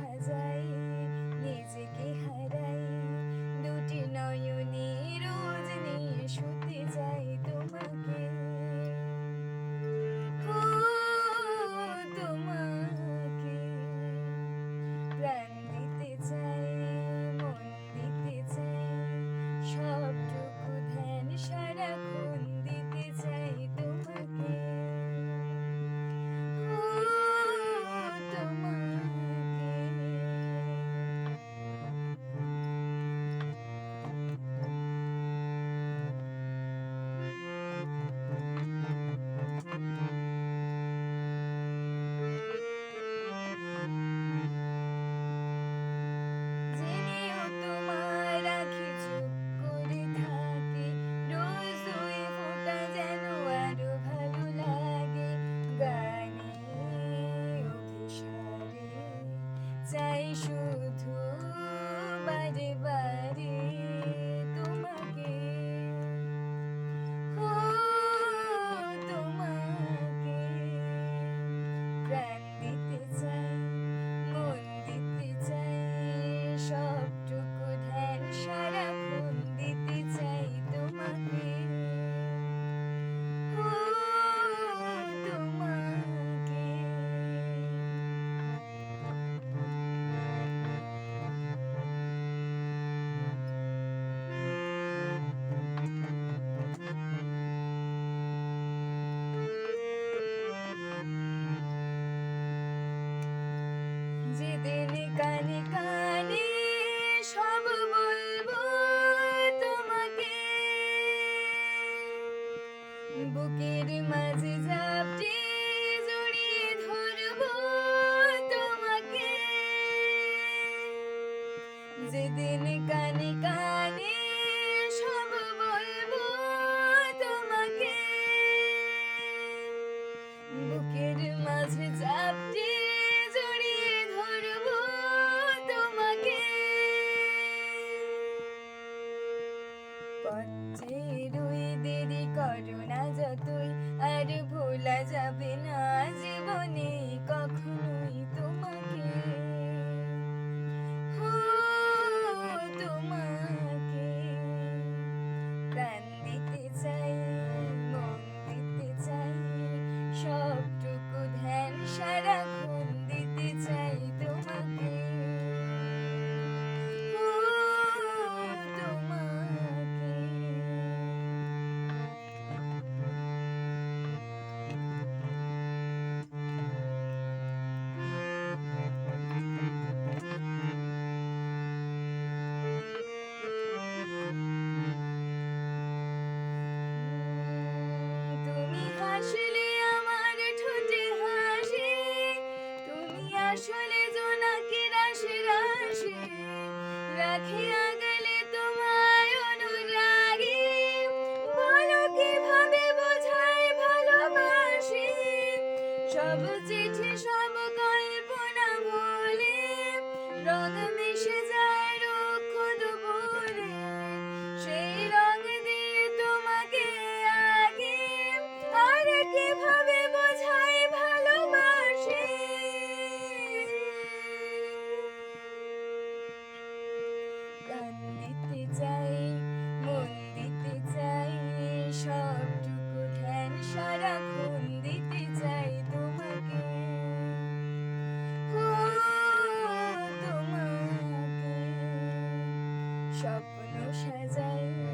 还在 সেদিন কানে কানে সব বলব তোমাকে। বুকের মাঝে চাপটি জড়িয়ে ধরবো যতই, আর ভোলা যাবে না জীবনে কর আসলে জোনাকি রাশি রাশি। রাখি আগলে তোমায় অনুরাগী। বলো কীভাবে বোঝায় ভালোবাসি? সবচেয়ে স্বপ্ন সাজায়